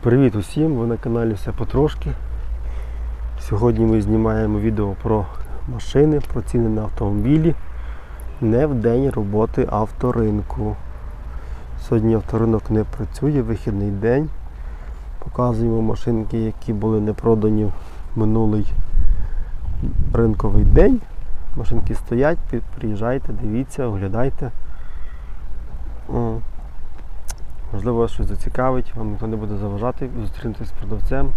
Привіт усім! Ви на каналі Все потрошки. Сьогодні ми знімаємо відео про машини, про ціни на автомобілі. Не в день роботи авторинку. Сьогодні авторинок не працює, вихідний день. Показуємо машинки, які були не продані в минулий ринковий день. Машинки стоять, приїжджайте, дивіться, оглядайте. Можливо, вас щось зацікавить, вам ніхто не буде заважати, зустрінетесь з продавцем.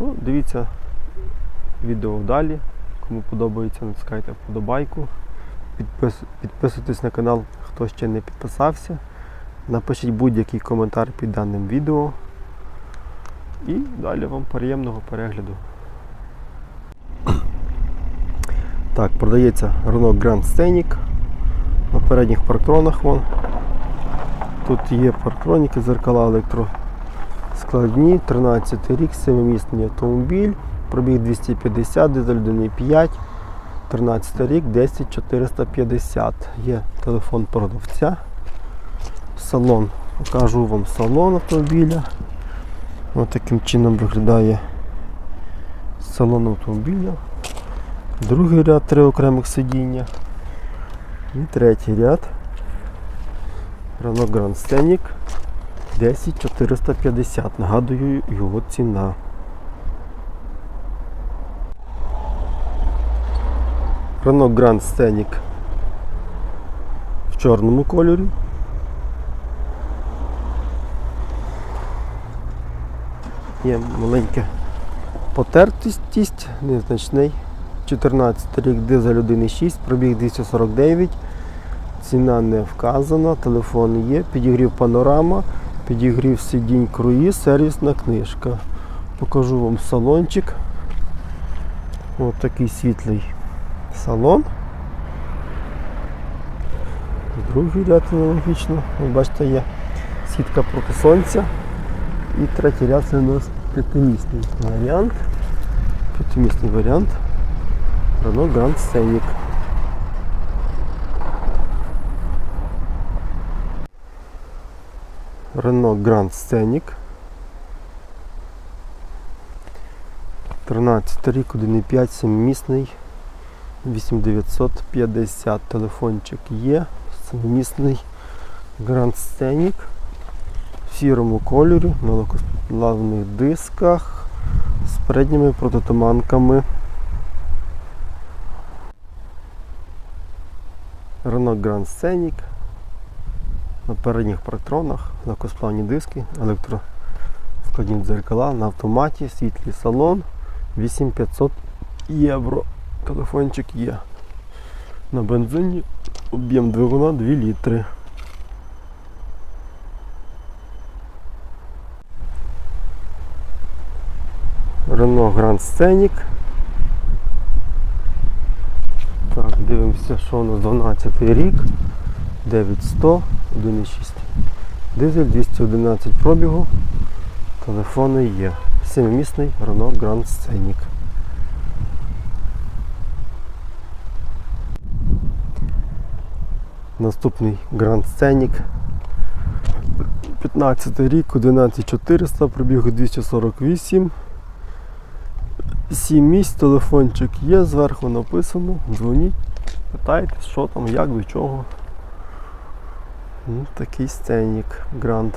Ну, дивіться відео далі. Кому подобається, натискайте вподобайку. Підпис... Підписуйтесь на канал, хто ще не підписався. Напишіть будь-який коментар під даним відео. І далі вам приємного перегляду. Так, продається Renault Grand Scenic на передніх парктронах вон. Тут є парктроніки, зеркала електроскладні, 13 рік, 7-місний автомобіль, пробіг 250, дизель 1,5, 13 рік, 10450. Є телефон продавця. Салон. Покажу вам салон автомобіля. Ось таким чином виглядає салон автомобіля. Другий ряд, три окремих сидіння. І третій ряд. Renault Grand Scenic 10450. Нагадую його ціна. Renault Grand Scenic в чорному кольорі. Є маленька потертість, незначний. 14 рік дизель 1.6, пробіг 249. Ціна не вказана, телефон є, підігрів панорама, підігрів сидінь круїз, сервісна книжка. Покажу вам салончик. Ось такий світлий салон. Другий ряд аналогічно. Ви бачите, є сітка проти сонця. І третій ряд це у нас п'ятимісний варіант. П'ятимісний варіант. Renault Grand Scenic. Renault Grand Scenic. 13 рік, 1,5, 7-місний, 8950 телефончик є, 7-місний Grand Scenic в сірому кольорі, на лакоплавних дисках з передніми протитуманками. Renault Grand Scenic на передніх парктронах, легкосплавні диски, електроскладні дзеркала на автоматі, світлий салон, 8500 євро. Телефончик є. На бензині об'єм двигуна 2 літри. Renault Grand Scenic. Так, дивимося, що у нас 12 рік. 9100, 1,6. Дизель 211 пробігу. Телефони є. 7-місний Renault Grand Scenic. Наступний Grand Scenic. 15 рік, 11400, пробігу 248. 7 місць, телефончик є, зверху написано, дзвоніть, питайте, що там, як, до чого. Ну, такий сценік Grand.